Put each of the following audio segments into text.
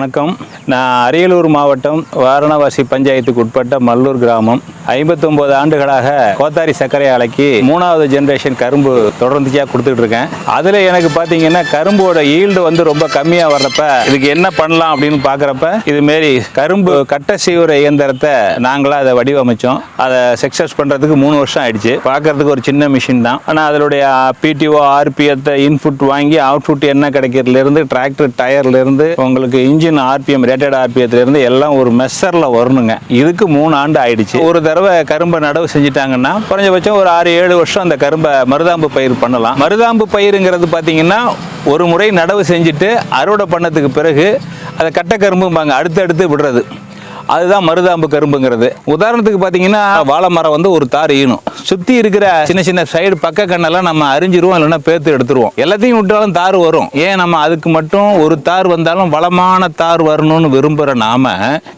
வணக்கம். நான் அரியலூர் மாவட்டம் வாரணவாசி பஞ்சாயத்துக்கு உட்பட்ட மல்லூர் கிராமம். 59 ஆண்டுகளாக கோத்தாரி சர்க்கரை ஆலைக்கு மூணாவது ஜென்ரேஷன் கரும்பு தொடர்ந்துச்சியாக கொடுத்துட்டு இருக்கேன். அதில் எனக்கு பார்த்தீங்கன்னா கரும்போட ஈல்டு வந்து ரொம்ப கம்மியாக வர்றப்ப இதுக்கு என்ன பண்ணலாம் அப்படின்னு பார்க்குறப்ப இதுமாரி கரும்பு கட்ட செய்கிற இயந்திரத்தை நாங்களாக அதை வடிவமைச்சோம். அதை சக்ஸஸ் பண்ணுறதுக்கு மூணு வருஷம் ஆயிடுச்சு. பார்க்கறதுக்கு ஒரு சின்ன மிஷின் தான். ஆனால் அதனுடைய பிடிஓ ஆர்பிஎத்தை இன்புட் வாங்கி அவுட்புட் என்ன கிடைக்கிறதுலேருந்து டிராக்டர் டயர்லேருந்து உங்களுக்கு இன்ஜின் ஆர்பிஎம் ரேட்டட் ஆர்பிஎத்துலேருந்து எல்லாம் ஒரு மெஷரில் வரணுங்க. இதுக்கு மூணு ஆண்டு ஆயிடுச்சு. ஒரு தடவை கரும்பை நடவு செஞ்சுட்டாங்கன்னா குறைஞ்சபட்சம் ஒரு ஆறு ஏழு வருஷம் அந்த கரும்பை மருதாம்பு பயிர் பண்ணலாம். மருதாம்பு பயிருங்கிறது பார்த்தீங்கன்னா ஒரு முறை நடவு செஞ்சுட்டு அறுவடை பண்ணதுக்கு பிறகு அதை கட்டை கரும்பும்பாங்க அடுத்தடுத்து விடுறது. அதுதான் மருதாம்பு கரும்புங்கிறது. உதாரணத்துக்கு பார்த்தீங்கன்னா வாழை மரம் வந்து ஒரு தார் ஈனும். சுற்றி இருக்கிற சின்ன சின்ன சைடு பக்க கண்ணெல்லாம் நம்ம அறிஞ்சிருவோம் இல்லைன்னா பேத்து எடுத்துருவோம். எல்லாத்தையும் விட்டாலும் தார் வரும். ஏன் நம்ம அதுக்கு மட்டும் ஒரு தார் வந்தாலும் வளமான தார் வரணும்னு விரும்புகிற நாம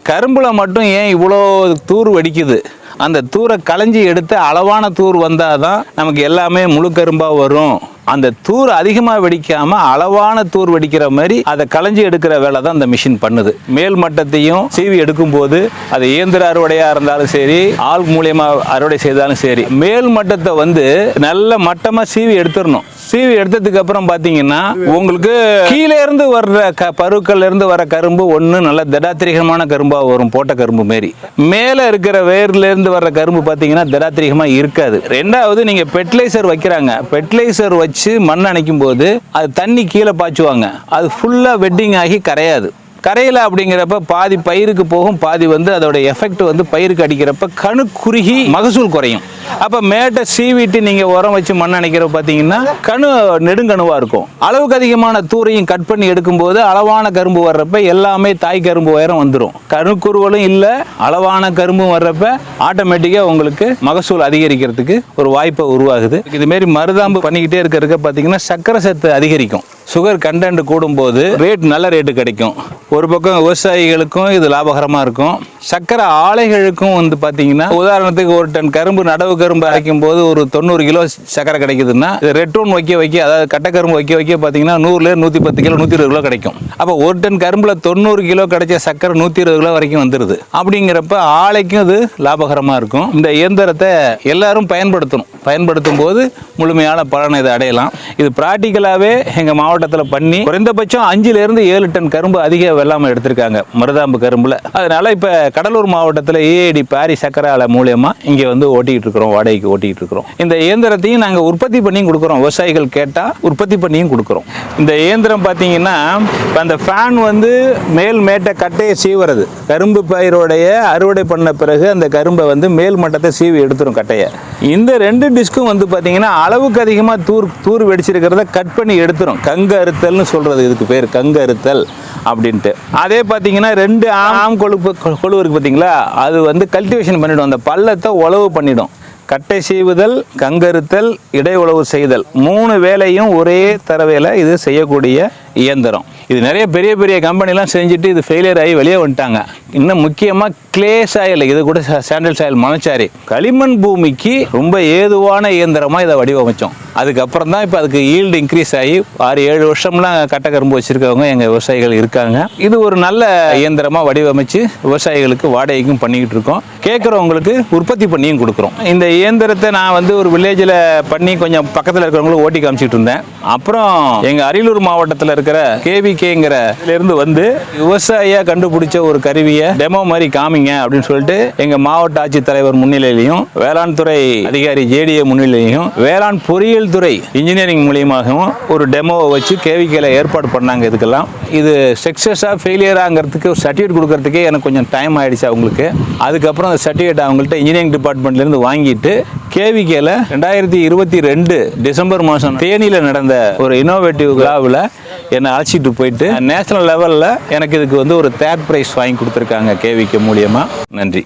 கரும்புல மட்டும் ஏன் இவ்வளோ தூர் வெடிக்குது? அந்த தூரை களைஞ்சி எடுத்து அளவான தூர் வந்தால் தான் நமக்கு எல்லாமே முழுக்கரும்பாக வரும். அந்த தூர் அதிகமாக வெடிக்காம அளவான தூர் வெடிக்கிற மாதிரி அதை களைஞ்சி எடுக்கிற வேலை தான் அந்த மிஷின் பண்ணுது. மேல் மட்டத்தையும் சீவி எடுக்கும் போது அது இயந்திர அறுவடையாக இருந்தாலும் சரி ஆள் மூலியமா அறுவடை செய்தாலும் சரி மேல் மட்டத்தை வந்து நல்ல மட்டமாக சீவி எடுத்துடணும். சீவி எடுத்ததுக்கு அப்புறம் பார்த்தீங்கன்னா உங்களுக்கு கீழே இருந்து வர்ற க பருக்கள்ல இருந்து வர கரும்பு ஒன்று நல்ல திடாத்திரிகமான கரும்பாக வரும் போட்ட கரும்பு மாரி. மேலே இருக்கிற வேர்ல இருந்து வர்ற கரும்பு பார்த்தீங்கன்னா திடாத்திரிகமாக இருக்காது. ரெண்டாவது நீங்கள் ஃபெர்டிலைசர் வைக்கிறாங்க. ஃபெர்டிலைசர் வச்சு மண் அணைக்கும் போது அது தண்ணி கீழே பாய்ச்சுவாங்க. அது ஃபுல்லாக வெட்டிங் ஆகி கரையாது. கரையில் அப்படிங்கிறப்ப பாதி பயிருக்கு போகும் பாதி வந்து அதோட எஃபெக்ட் வந்து பயிருக்கு அடிக்கிறப்ப கணு குறுகி மகசூல் குறையும். அப்போ மேட்டை சீவிட்டு நீங்கள் உரம் வச்சு மண் அணைக்கிற பார்த்தீங்கன்னா கணு நெடுங்கணுவாக இருக்கும். அளவுக்கு அதிகமான தூரையும் கட் பண்ணி எடுக்கும்போது அளவான கரும்பு வர்றப்ப எல்லாமே தாய் கரும்பு உயரம் வந்துடும் கணுக்குருவலும் இல்லை அளவான கரும்பும் வர்றப்ப ஆட்டோமேட்டிக்காக உங்களுக்கு மகசூல் அதிகரிக்கிறதுக்கு ஒரு வாய்ப்பை உருவாகுது. இதுமாரி மருதாம்பு பண்ணிக்கிட்டே இருக்கிறதுக்கு பார்த்தீங்கன்னா சக்கரை சத்து அதிகரிக்கும். சுகர் கண்டென்ட் கூடும்போது ரேட் நல்ல ரேட்டு கிடைக்கும். ஒரு பக்கம் விவசாயிகளுக்கும் இது லாபகரமாக இருக்கும். சக்கரை ஆலைகளுக்கும் வந்து பார்த்தீங்கன்னா உதாரணத்துக்கு ஒரு டன் கரும்பு நடவு கரும்பு அரைக்கும் போது ஒரு தொண்ணூறு கிலோ சக்கரை கிடைக்குதுன்னா இது ரெட் வைக்க வைக்க அதாவது கட்டை கரும்பு வைக்க வைக்க பார்த்தீங்கன்னா நூறுல நூற்றி பத்து கிலோ நூற்றி இருபது கிலோ கிடைக்கும். அப்போ ஒரு டன் கரும்பில் தொண்ணூறு கிலோ கிடைச்ச சக்கரை நூற்றி இருபது கிலோ வரைக்கும் வந்துடுது அப்படிங்கிறப்ப ஆலைக்கும் இது லாபகரமாக இருக்கும். இந்த இயந்திரத்தை எல்லாரும் பயன்படுத்தணும். பயன்படுத்தும் போது முழுமையான பலனை இதை அடையலாம். இது ப்ராக்டிக்கலாகவே எங்கள் மாவட்டத்தில் பண்ணி குறைந்தபட்சம் அஞ்சுலேருந்து ஏழு டன் கரும்பு அதிக வெள்ளாமல் எடுத்திருக்காங்க. மருதாம்பு கரும்புல. அதனால இப்போ கடலூர் மாவட்டத்தில் ஏஐடி பாரி சக்கரை ஆலை மூலியமா இங்கே வந்து ஓட்டிகிட்டு இருக்கிறோம் வாடகைக்கு ஓட்டிக்கிட்டு இருக்கிறோம். இந்த இயந்திரத்தையும் நாங்கள் உற்பத்தி பண்ணியும் கொடுக்குறோம். விவசாயிகள் கேட்டால் உற்பத்தி பண்ணியும் கொடுக்குறோம். இந்த இயந்திரம் பார்த்தீங்கன்னா அந்த ஃபேன் வந்து மேல் மேட்டை கட்டையை சீவுறது. கரும்பு பயிரோடைய அறுவடை பண்ண பிறகு அந்த கரும்பை வந்து மேல் மட்டத்தை சீவி எடுத்துரும் கட்டையை. இந்த ரெண்டு டிஸ்க்கும் வந்து பார்த்தீங்கன்னா அளவுக்கு அதிகமாக தூர் தூர் வெடிச்சிருக்கிறத கட் பண்ணி எடுத்துரும். கங்கு அறுத்தல்னு சொல்கிறது இதுக்கு பேர் கங்கு அறுத்தல் அப்படின்ட்டு. அதே பார்த்தீங்கன்னா ரெண்டு ஆம் கொழுப்பு கொ- கொழு இருக்கு பார்த்தீங்களா அது வந்து கல்டிவேஷன் பண்ணிடும். அந்த பள்ளத்தை உழவு பண்ணிடும். கட்டை செய்வுதல் கங்கறுத்தல் இடை உழவு செய்தல். மூணு வேலையும் ஒரே தரவையில் இது செய்யக்கூடிய இயந்திரம். இது நிறைய பெரிய பெரிய கம்பெனிலாம் செஞ்சுட்டு இது ஃபெயிலியர் ஆகி வெளியே வந்துட்டாங்க. இன்னும் முக்கியமாக கிளே சாயல் இது கூட சாண்டல் சாயல் மணச்சாரி களிமண் பூமிக்கு ரொம்ப ஏதுவான இயந்திரமாக இதை வடிவமைச்சோம். அதுக்கப்புறம் தான் இப்போ அதுக்கு ஈல்டு இன்க்ரீஸ் ஆகி ஆறு ஏழு வருஷம்லாம் கட்ட கரும்பு வச்சுருக்கவங்க எங்கள் விவசாயிகள் இருக்காங்க. இது ஒரு நல்ல இயந்திரமாக வடிவமைச்சு விவசாயிகளுக்கு வாடகைக்கும் பண்ணிக்கிட்டு இருக்கோம். கேட்குறவங்களுக்கு உற்பத்தி பண்ணியும் கொடுக்குறோம். இந்த இயந்திரத்தை நான் வந்து ஒரு வில்லேஜில் பண்ணி கொஞ்சம் பக்கத்தில் இருக்கிறவங்களுக்கு ஓட்டி காமிச்சிட்டு இருந்தேன். அப்புறம் எங்கள் அரியலூர் மாவட்டத்தில் இருக்கிற கேவி கேவிகேங்கிற இருந்து வந்து விவசாயியாக கண்டுபிடிச்ச ஒரு கருவியை டெமோ மாதிரி காமிங்க அப்படின்னு சொல்லிட்டு எங்கள் மாவட்ட ஆட்சித்தலைவர் முன்னிலையிலையும் வேளாண் துறை அதிகாரி ஜேடிஏ முன்னிலையிலையும் வேளாண் பொறியியல் துறை இன்ஜினியரிங் மூலியமாகவும் ஒரு டெமோவை வச்சு கேவிகேல ஏற்பாடு பண்ணாங்க இதுக்கெல்லாம். இது சக்ஸஸாக ஃபெயிலியராங்கிறதுக்கு ஒரு சர்டிஃபிகேட் கொடுக்கறதுக்கே எனக்கு கொஞ்சம் டைம் ஆயிடுச்சு அவங்களுக்கு. அதுக்கப்புறம் அந்த சர்டிஃபிகேட் அவங்கள்ட்ட இன்ஜினியரிங் டிபார்ட்மெண்ட்லேருந்து வாங்கிட்டு கேவிகேல ரெண்டாயிரத்தி இருபத்தி ரெண்டு டிசம்பர் மாதம் தேனியில் நடந்த ஒரு இன்னோவேட்டிவ் விழாவில் என்னை அழைச்சிட்டு போயிட்டு நேஷனல் லெவலில் எனக்கு இதுக்கு வந்து ஒரு தேர்ட் ப்ரைஸ் வாங்கி கொடுத்துருக்காங்க கேவிக்கு மூலியமாக நன்றி.